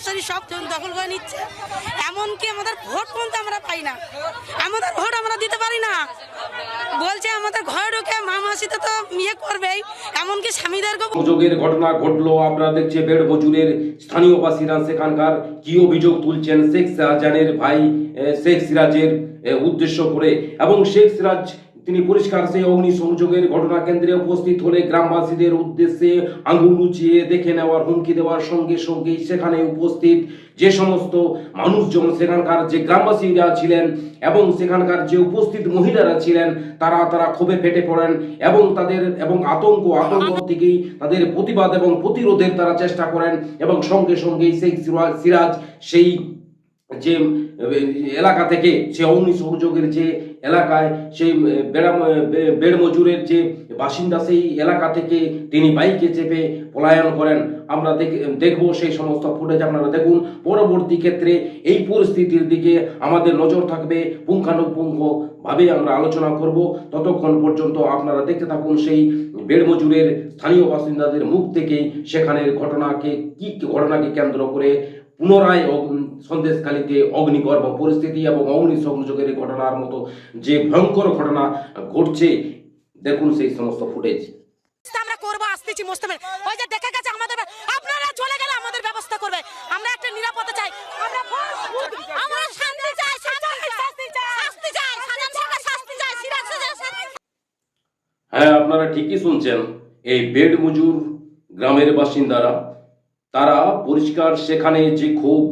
Nursery সব দখল করে নিচ্ছে। এমনকি আমাদের ভোট পর্যন্ত আমরা পাই না। আমাদের ভোট আমরা দিতে পারি না। বলছে, আমাদের ঘরে ঢুকে মা মাসিতে তো ইয়ে করবেই। এমনকি স্বামীদেরকে অভিযোগের ঘটনা ঘটলো, আপনারা দেখছে বেড় মজুরের স্থানীয় বাসীরা সেখানকার কি অভিযোগ তুলছেন শেখ শাহজাহানের ভাই শেখ সিরাজের উদ্দেশ্য করে। এবং শেখ সিরাজ তিনি পরিষ্কার সেই অগ্নি সংযোগের ঘটনা কেন্দ্রে উপস্থিত হলে গ্রামবাসীদের উদ্দেশ্যে আঙুল উঁচিয়ে দেখে নেওয়ার হুমকি দেওয়ার সঙ্গে সঙ্গেই সেখানে উপস্থিত যে সমস্ত মানুষজন সেখানকার যে গ্রামবাসীরা ছিলেন এবং সেখানকার যে উপস্থিত মহিলারা ছিলেন তারা তারা ক্ষোভে ফেটে পড়েন এবং তাদের এবং আতঙ্ক আতঙ্ক থেকেই তাদের প্রতিবাদ এবং প্রতিরোধের তারা চেষ্টা করেন এবং সঙ্গে সঙ্গেই সেই সিরাজ সেই যে এলাকা থেকে সে অগ্নি সংযোগের যে এলাকায় সেই বেড়া বে- বেড় মজুরের যে বাসিন্দা সেই এলাকা থেকে তিনি বাইকে চেপে পলায়ন করেন। আমরা দেখ- দেখব সেই সমস্ত ফুটেজ আপনারা দেখুন। পরবর্তী ক্ষেত্রে এই পরিস্থিতির দিকে আমাদের নজর থাকবে। পুঙ্খানুপুঙ্খ ভাবে আমরা আলোচনা করব। ততক্ষণ পর্যন্ত আপনারা দেখতে থাকুন সেই বেড় মজুরের স্থানীয় বাসিন্দাদের মুখ থেকেই সেখানের ঘটনাকে, কি ঘটনাকে কেন্দ্র করে পুনরায় সন্দেশখালীতে অগ্নিগর্ভ পরিস্থিতি এবং অগ্নি সংযোগের ঘটনার মতো যে ভয়ঙ্কর ঘটনা ঘটছে দেখুন সেই সমস্ত ফুটেজ। আমরা করব আসতেছি মোস্তামের ওই যে দেখে গেছে আমাদের আপনারা চলে গেলে আমাদের ব্যবস্থা করবে। আমরা একটা নিরাপত্তা চাই। আমরা আমরা শান্তি চাই শান্তি চাই। শাস্তি চাই। শাস্তি চাই। হ্যাঁ আপনারা ঠিকই শুনছেন। এই বেড মজুর গ্রামের বাসিন্দারা তারা পরিষ্কার সেখানে যে ক্ষোভ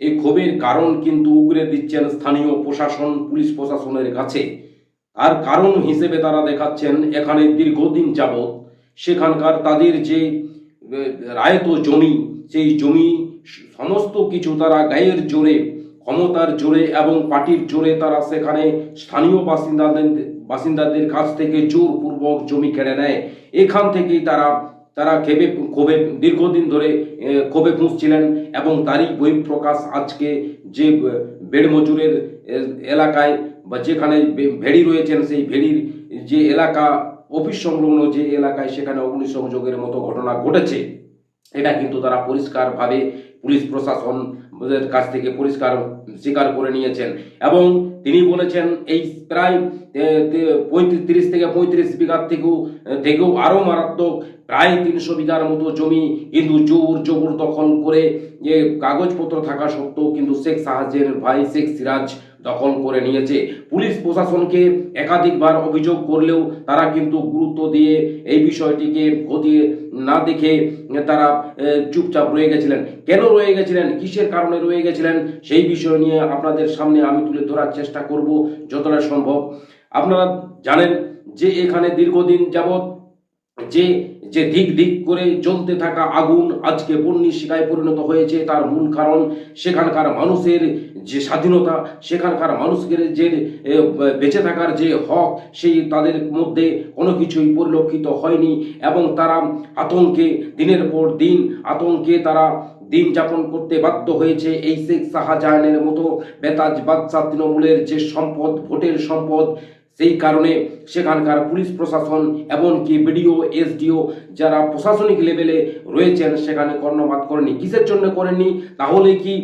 এই ক্ষোভের কারণ কিন্তু উগরে দিচ্ছেন স্থানীয় প্রশাসন, পুলিশ প্রশাসনের কাছে। আর কারণ হিসেবে তারা দেখাচ্ছেন, এখানে দীর্ঘদিন যাবৎ সেখানকার তাদের যে রায়ত জমি, সেই জমি সমস্ত কিছু তারা গায়ের জোরে, ক্ষমতার জোরে এবং পার্টির জোরে তারা সেখানে স্থানীয় বাসিন্দাদের বাসিন্দাদের কাছ থেকে জোরপূর্বক জমি কেড়ে নেয়। এখান থেকেই তারা তারা ক্ষোভে ক্ষোভে দীর্ঘদিন ধরে ক্ষোভে ফুঁসছিলেন এবং তারই বহিঃপ্রকাশ আজকে যে আহ, বেড় মজুরের আহ, এলাকায় বা যেখানে ভেড়ি রয়েছেন সেই ভেড়ির যে এলাকা অফিস সংলগ্ন যে এলাকায় সেখানে অগ্নিসংযোগের মতো ঘটনা ঘটেছে। এটা কিন্তু তারা পরিষ্কারভাবে পুলিশ প্রশাসনদের কাছ থেকে পরিষ্কার স্বীকার করে নিয়েছেন এবং তিনি বলেছেন এই প্রায় পঁয়ত্রিশ, তিরিশ থেকে পঁয়ত্রিশ বিঘার থেকেও থেকেও আরও মারাত্মক প্রায় তিনশো বিঘার মতো জমি কিন্তু জোর জবর দখল করে যে কাগজপত্র থাকা সত্ত্বেও কিন্তু শেখ সাহাজের ভাই শেখ সিরাজ দখল করে নিয়েছে। পুলিশ প্রশাসনকে একাধিকবার অভিযোগ করলেও তারা কিন্তু গুরুত্ব দিয়ে এই বিষয়টিকে খতিয়ে না দেখে তারা চুপচাপ রয়ে গেছিলেন। কেন রয়ে গেছিলেন? কিসের কারণে রয়ে গেছিলেন? সেই বিষয় নিয়ে আপনাদের সামনে আমি তুলে ধরার চেষ্টা করব, যতটা সম্ভব। আপনারা জানেন যে এখানে দীর্ঘদিন যাবৎ যে যে দিক দিক করে জ্বলতে থাকা আগুন আজকে বন্যি শিকায় পরিণত হয়েছে, তার মূল কারণ সেখানকার মানুষের যে স্বাধীনতা, সেখানকার মানুষের যে বেঁচে থাকার যে হক, সেই তাদের মধ্যে কোনো কিছুই পরিলক্ষিত হয়নি এবং তারা আতঙ্কে দিনের পর দিন, আতঙ্কে তারা দিন যাপন করতে বাধ্য হয়েছে। এই শেখ শাহজাহানের মতো বেতাজ বাদশাহ তৃণমূলের যে সম্পদ, ভোটের সম্পদ সেই কারণে সেখানকার পুলিশ প্রশাসন এমনকি বিডিও, এসডিও যারা প্রশাসনিক লেভেলে রয়েছেন, সেখানে কর্ণপাত করেনি। কিসের জন্য করেননি? তাহলে কি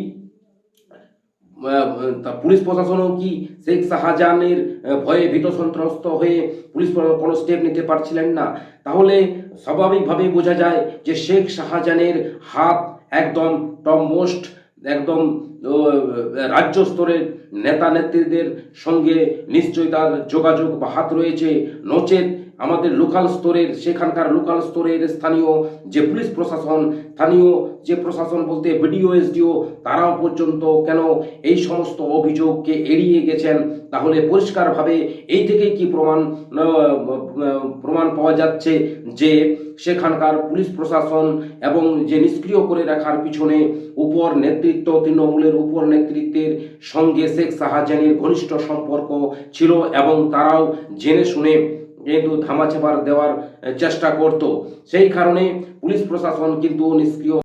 পুলিশ প্রশাসনও কি শেখ শাহজাহানের ভয়ে ভীত সন্ত্রস্ত হয়ে পুলিশ কোনো স্টেপ নিতে পারছিলেন না? তাহলে স্বাভাবিকভাবেই বোঝা যায় যে শেখ শাহজাহানের হাত একদম টপ মোস্ট একদম রাজ্য স্তরের নেতা নেত্রীদের সঙ্গে নিশ্চয়ই তার যোগাযোগ বা হাত রয়েছে। নচেত আমাদের লোকাল স্তরের, সেখানকার লোকাল স্তরের স্থানীয় যে পুলিশ প্রশাসন, স্থানীয় যে প্রশাসন বলতে বিডিও এসডিও তারাও পর্যন্ত কেন এই সমস্ত অভিযোগকে এড়িয়ে গেছেন? তাহলে পরিষ্কারভাবে এই থেকেই কি প্রমাণ প্রমাণ পাওয়া যাচ্ছে যে সেখানকার পুলিশ প্রশাসন এবং যে নিষ্ক্রিয় করে রাখার পিছনে উপর নেতৃত্ব তৃণমূলের উপর নেতৃত্বের সঙ্গে শেখ শাহজাহানের ঘনিষ্ঠ সম্পর্ক ছিল এবং তারাও জেনে শুনে কিন্তু ধামাচাপার দেওয়ার চেষ্টা করত। সেই কারণে পুলিশ প্রশাসন কিন্তু নিষ্ক্রিয়